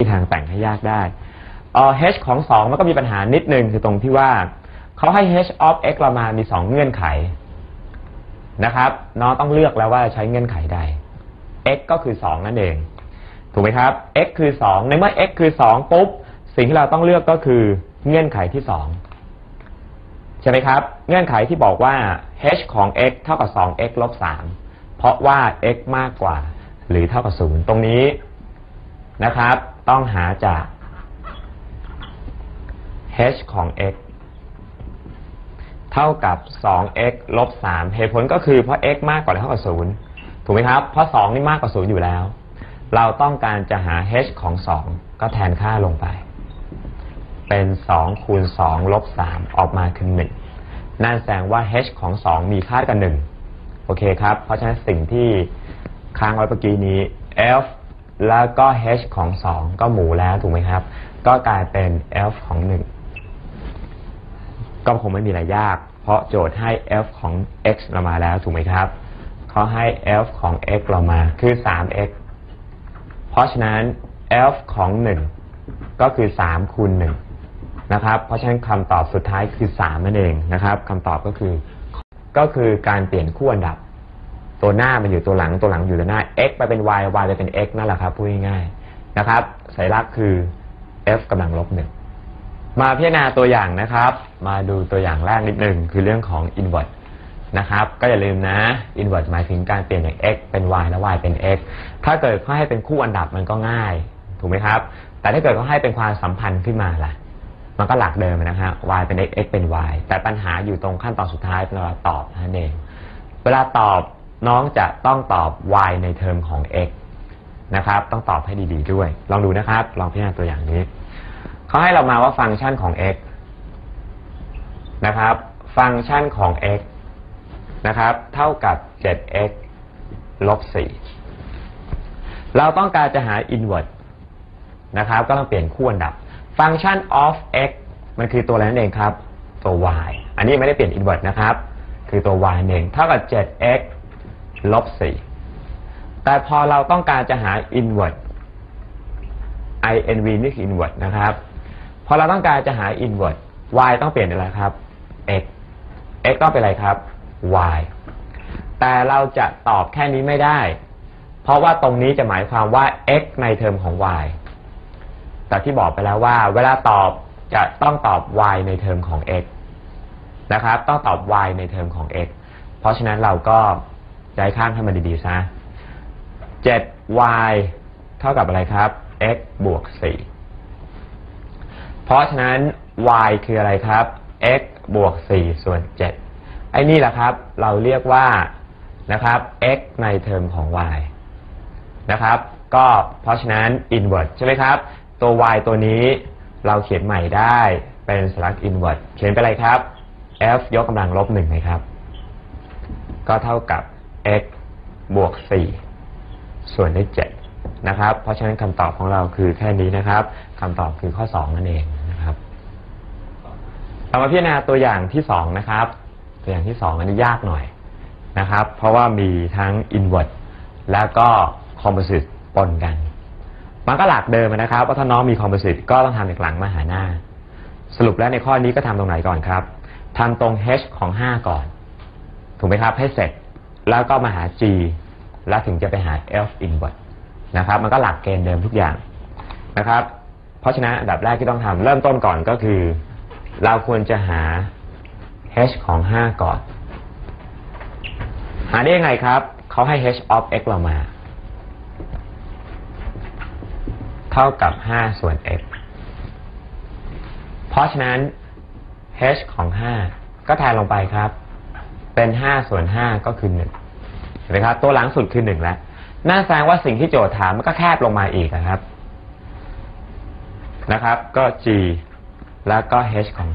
มีทางแต่งให้ยากได้เอ่อ h ของสองมันก็มีปัญหานิดนึงคือตรงที่ว่าเขาให้ h of x เรามามีสองเงื่อนไขนะครับน้องต้องเลือกแล้วว่าใช้เงื่อนไขใด x ก็คือสองนั่นเอง ถูกไหมครับ x คือสองในเมื่อ x คือสองปุ๊บ สิ่งที่เราต้องเลือกก็คือเงื่อนไขที่สองใช่ไหมครับ เงื่อนไขที่บอกว่า h ของ x เท่ากับ 2x ลบ 3 เพราะว่า x มากกว่า หรือเท่ากับ 0 ตรงนี้นะครับ ต้องหาจาก h ของ x เท่ากับ 2x ลบ 3 เหตุผลก็คือเพราะ x มากกว่าหรือเท่ากับ 0 ถูกไหมครับ เพราะ 2 นี่มากกว่า 0 อยู่แล้ว เราต้องการจะหา h ของ 2 ก็แทนค่าลงไป เป็น 2 คูณ 2 ลบ 3 ออกมาคือ 1 นั่นแสดงว่า h ของ 2 มีค่ากัน1โอเคครับ เพราะฉะนั้นสิ่งที่ค้างไว้เมื่อกี้นี้ f แล้วก็ h ของ 2 ก็หมูแล้วถูกไหมครับ ก็กลายเป็น f ของ 1 ก็คงไม่มีอะไรยาก เพราะโจทย์ให้ f ของ x เรามาแล้วถูกไหมครับเขาให้ f ของ x เรามาคือ 3x เพราะฉะนั้น f ของ 1 ก็คือ 3 คูณ 1 นะครับ เพราะฉะนั้นคำตอบสุดท้ายคือ 3 นั่นเองนะครับคำตอบก็คือก็คือการเปลี่ยนคู่อันดับ ตัวหน้ามันอยู่ตัวหลังตัวหลังอยู่ตัวหน้า x ไปเป็น y y ไปเป็น x นั่นแหละครับพูดง่ายๆนะครับสัญลักษณ์คือ f กำลังลบหนึ่งมาพิจารณาตัวอย่างนะครับ มาดูตัวอย่างแรกนิดหนึ่งคือเรื่องของ invert นะครับก็อย่าลืมนะ invert หมายถึงการเปลี่ยนจาก x เป็น y และ y เป็น x ถ้าเกิดเขาให้เป็นคู่อันดับมันก็ง่าย ถูกไหมครับ แต่ถ้าเกิดเขาให้เป็นความสัมพันธ์ขึ้นมาล่ะ มันก็หลักเดิมนะฮะ y เป็น x x เป็น y แต่ปัญหาอยู่ตรงขั้นตอนสุดท้ายเวลาตอบนั่นเอง เวลาตอบ น้องจะต้องตอบ y ในเทอมของ x นะครับ ต้องตอบให้ดี ๆ ด้วย ลองดูนะครับ ลองพิจารณาตัวอย่างนี้ เขาให้เรามาว่าฟังก์ชันของ x นะครับ ฟังก์ชันของ x นะครับ เท่ากับ 7x ลบ 4 เราต้องการจะหา inverse นะครับ ก็ต้องเปลี่ยนคู่อันดับ ฟังก์ชัน of x มันคือตัวอะไรนั่นเองครับ ตัว y อันนี้ไม่ได้เปลี่ยน inverse นะครับ คือตัว y นั่นเองเท่ากับ 7x ลบ4แต่พอเราต้องการจะหา inverse inv นี่คือ inverse นะครับ พอเราต้องการจะหา inverse y ต้องเปลี่ยนอะไรครับ x x ต้องเป็นอะไรครับ y แต่เราจะตอบแค่นี้ไม่ได้ เพราะว่าตรงนี้จะหมายความว่า x ในเทอมของ y แต่ที่บอกไปแล้วว่า เวลาตอบจะต้องตอบ y ในเทอมของ x นะครับ ต้องตอบ y ในเทอมของ x เพราะฉะนั้นเราก็ ย้ายข้างให้มันดีๆซะ 7y เท่ากับอะไรครับ x บวก 4 เพราะฉะนั้น y คืออะไรครับ x บวก 4 ส่วน 7 ไอ้นี่แหละครับ เราเรียกว่านะครับ x ในเทอมของ y นะครับ ก็เพราะฉะนั้น inverse ใช่ไหมครับ ตัว y ตัวนี้เราเขียนใหม่ได้เป็นสลัก inverse เขียนไปอะไรครับ f ยกกำลังลบ1นะครับ ก็เท่ากับ x บวก 4 ส่วนด้วย7นะครับ เพราะฉะนั้นคำตอบของเราคือแค่นี้นะครับคำตอบคือข้อ 2 นั่นเองนะครับเรามาพิจารณาตัวอย่างที่ 2 นะครับ ตัวอย่างที่ 2 อันนี้ยากหน่อยนะครับ เพราะว่ามีทั้ง inverse แล้วก็ composite ปนกัน มันก็หลักเดิมนะครับ ว่าถ้าน้องมี composite ก็ต้องทำจากหลังมาหาหน้า สรุปแล้วในข้อนี้ก็ทำตรงไหนก่อนครับทำตรง h ของ 5 ก่อน ถูกไหมครับ ให้เสร็จ แล้วก็มาหา g แล้วถึงจะไปหา f inverse นะครับ มันก็หลักเกณฑ์เดิมทุกอย่างนะครับ เพราะฉะนั้นอันดับแรกที่ต้องทำเริ่มต้นก่อนก็คือ เราควรจะหา h ของ 5 ก่อน หาได้ยังไงครับ เขาให้ h of x เรามา เท่ากับ 5 ส่วน x เพราะฉะนั้น h ของ 5 ก็แทนลงไปครับ เป็น 5 ส่วน 5 ก็คือ 1 เห็นไหมครับตัวหลังสุดคือ1แล้วน่าแสดงว่าสิ่งที่โจทย์ถามมันก็แคบลงมาอีกนะครับ นะครับ ก็ g แล้วก็ h ของ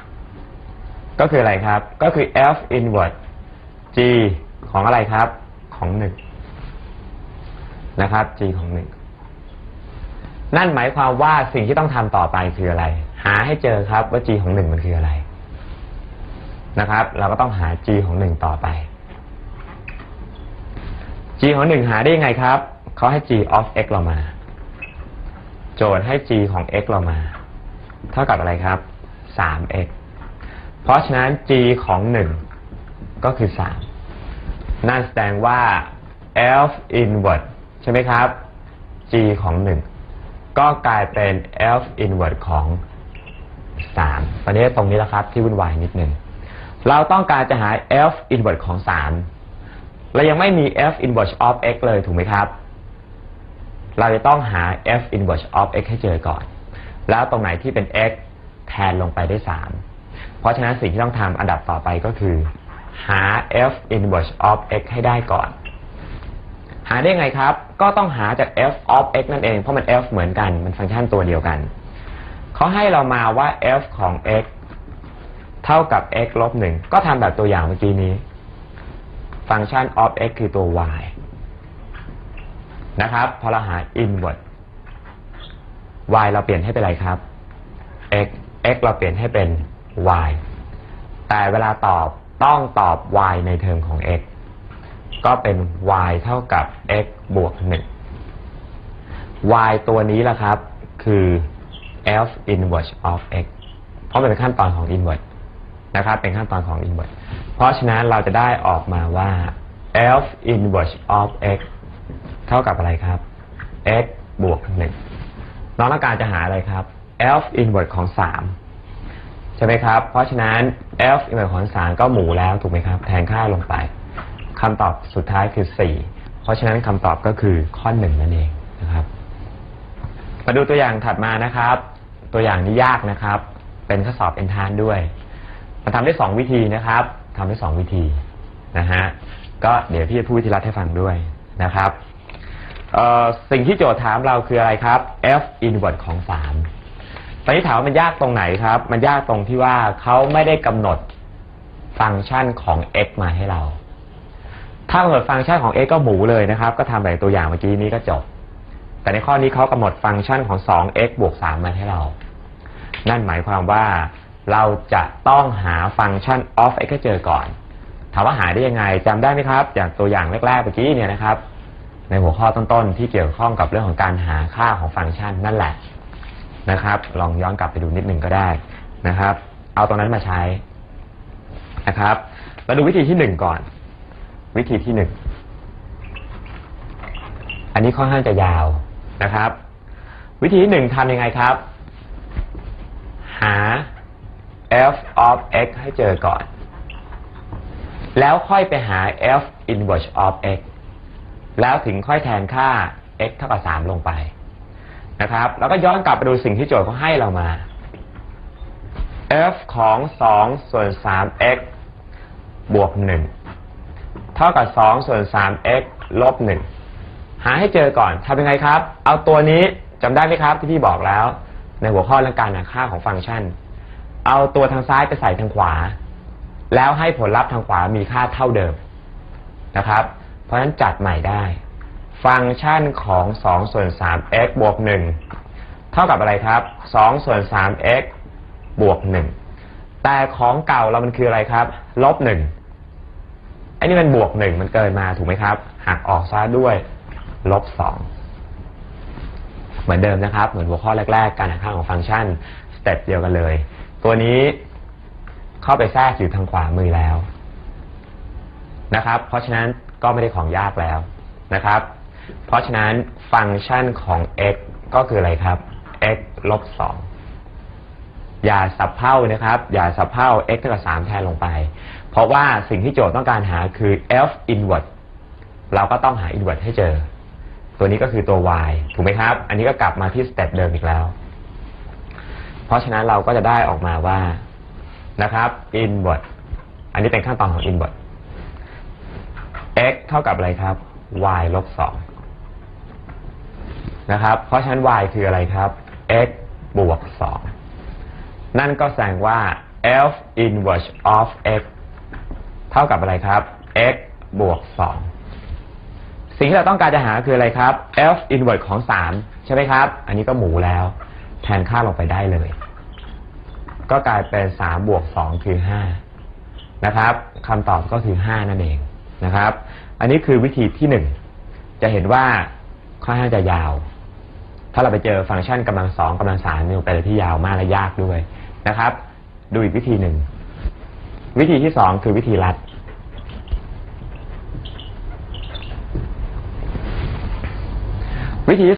5 ก็คืออะไรครับ ก็คือ f inverse g ของอะไรครับ ของ 1 นะครับ g ของ 1 นั่นหมายความว่าสิ่งที่ต้องทำต่อไปคืออะไร หาให้เจอครับว่า g ของ 1 มันคืออะไร นะครับ เราก็ต้องหา g ของ 1 ต่อไป g ของ1หาได้ยังไงครับ เขาให้ g of x เรามา โจทย์ให้ g ของ x เรามา เท่ากับอะไรครับ 3x เพราะฉะนั้น g ของ1ก็คือ 3 นั่นแสดงว่า f inverse ใช่ไหมครับ g ของ1ก็กลายเป็น f inverse ของ3ตอนนี้ตรงนี้แล้วครับที่วุ่นวายนิดหนึ่ง เราต้องการจะหา f inverse ของ 3 เรายังไม่มี f inverse of x เลยถูกไหมครับ เราจะต้องหา f inverse of x ให้เจอก่อน แล้วตรงไหนที่เป็น x แทนลงไปได้ 3 เพราะฉะนั้นสิ่งที่ต้องทำอันดับต่อไปก็คือ หา f inverse of x ให้ได้ก่อน หาได้ไงครับ ก็ต้องหาจาก f of x นั่นเอง เพราะมัน f เหมือนกัน มันฟังก์ชันตัวเดียวกัน เขาให้เรามาว่า f ของ x เท่ากับ x ลบ1ก็ทำแบบตัวอย่างเมื่อกี้นี้ ฟังก์ชัน of x คือตัว y นะครับ พอเราหา inverse y เราเปลี่ยนให้เป็นอะไรครับ x x เราเปลี่ยนให้เป็น y แต่เวลาตอบต้องตอบ y ในเทอมของ x ก็เป็น y เท่ากับ x บวก 1 y ตัวนี้แหละครับ คือ f inverse of x เพราะมันเป็นขั้นตอนของ inverse นะครับ เป็นขั้นตอนของ inverse ราะฉะนั้นเราจะได้ออกมาว่า f inverse of x เท่ากับอะไรครับ x บวก1น้องต้องการจะหาอะไรครับ f inverse ของ3ใช่ไหมครับ เพราะฉะนั้น f inverse ของ3ก็หมูแล้วถูกไหมครับ แทนค่าลงไปคำตอบสุดท้ายคือ4เพราะฉะนั้นคำตอบก็คือข้อ1นั่นเองนะครับ มาดูตัวอย่างถัดมานะครับ ตัวอย่างนี้ยากนะครับ เป็นข้อสอบเอนทานด้วยมันทำได้2วิธีนะครับ ทำได้2วิธีนะฮะก็เดี๋ยวพี่จะพูดวิธีรัดให้ฟังด้วยนะครับสิ่งที่โจทย์ถามเราคืออะไรครับ f inverse ของ3ตอนนี้ถามว่ามันยากตรงไหนครับ มันยากตรงที่ว่าเขาไม่ได้กำหนดฟังก์ชันของ x มาให้เรา ถ้ากำหนดฟังก์ชันของ x ก็หมูเลยนะครับ ก็ทำแบบตัวอย่างเมื่อกี้นี้ก็จบ แต่ในข้อนี้เขากำหนดฟังก์ชันของ 2x บวก 3 มาให้เรา นั่นหมายความว่า เราจะต้องหาฟังก์ชัน of x ให้เจอก่อน ถามว่าหาได้ยังไงจำได้ไหมครับอย่างตัวอย่างแรกๆเมื่อกี้เนี่ยนะครับ ในหัวข้อต้นๆ ที่เกี่ยวข้องกับเรื่องของการหาค่าของฟังก์ชันนั่นแหละนะครับ ลองย้อนกลับไปดูนิดหนึ่งก็ได้นะครับ เอาตรงนั้นมาใช้นะครับมาดูวิธีที่หนึ่งก่อน วิธีที่หนึ่งอันนี้ค่อนข้างจะยาวนะครับ วิธีที่หนึ่งทำยังไงครับ หา f of x ให้เจอก่อน แล้วค่อยไปหา f inverse of x แล้วถึงค่อยแทนค่า x เท่ากับ 3 ลงไปนะครับ แล้วก็ย้อนกลับไปดูสิ่งที่โจทย์เขาให้เรามา f ของ 2 ส่วน 3x บวก 1 เท่ากับ 2 ส่วน 3x ลบ 1 หาให้เจอก่อนทำยังไงครับ เอาตัวนี้จำได้ไหมครับที่พี่บอกแล้ว ในหัวข้อเรื่องการหาค่าของฟังก์ชัน เอาตัวทางซ้ายไปใส่ทางขวา แล้วให้ผลลัพธ์ทางขวามีค่าเท่าเดิมนะครับ เพราะฉะนั้นจัดใหม่ได้ ฟังก์ชันของ 2 ส่วน 3x บวก 1 เท่ากับอะไรครับ 2 ส่วน 3x บวก 1 แต่ของเก่าเรามันคืออะไรครับ ลบ1ไอ้นี่มันบวก 1 มันเกินมาถูกไหมครับ หักออกซะด้วย ลบ 2 เหมือนเดิมนะครับ เหมือนหัวข้อแรก ๆ การหาค่าของฟังก์ชันสเต็ปเดียวกันเลย ตัวนี้เข้าไปแทรกอยู่ทางขวามือแล้วนะครับ เพราะฉะนั้นก็ไม่ได้ของยากแล้วนะครับ เพราะฉะนั้นฟังก์ชันของ x ก็คืออะไรครับ x ลบ2อย่าสับเพ่านะครับ อย่าสับเพ่า x เท่ากับ3แทนลงไป เพราะว่าสิ่งที่โจทย์ต้องการหาคือ f inverse เราก็ต้องหา inverse ให้เจอ ตัวนี้ก็คือตัว y ถูกไหมครับ อันนี้ก็กลับมาที่สเต็ปเดิมอีกแล้ว ราะฉะนั้นเราก็จะได้ออกมาว่านะครับ inverse อันนี้เป็นขั้นตอนของ inverse x เท่ากับอะไรครับ y ลบ2นะครับ เพราะฉะนั้น y คืออะไรครับ x บวก2นั่นก็แสดงว่า f inverse of x เท่ากับอะไรครับ x บวก2สิ่งที่เราต้องการจะหาคืออะไรครับ f inverse ของ3ใช่ไหมครับ อันนี้ก็หมูแล้ว แทนค่าลงไปได้เลย ก็กลายเป็น3บวก2คือ5นะครับคำตอบก็คือ5นั่นเองนะครับ อันนี้คือวิธีที่หนึ่งจะเห็นว่าค่อนข้างจะยาว ถ้าเราไปเจอฟังก์ชันกำลังสองกำลังสามเนี่ยมันเป็นอะไรที่ยาวมากและยากด้วยนะครับ ดูอีกวิธีหนึ่งวิธีที่สองคือวิธีรัดวิธี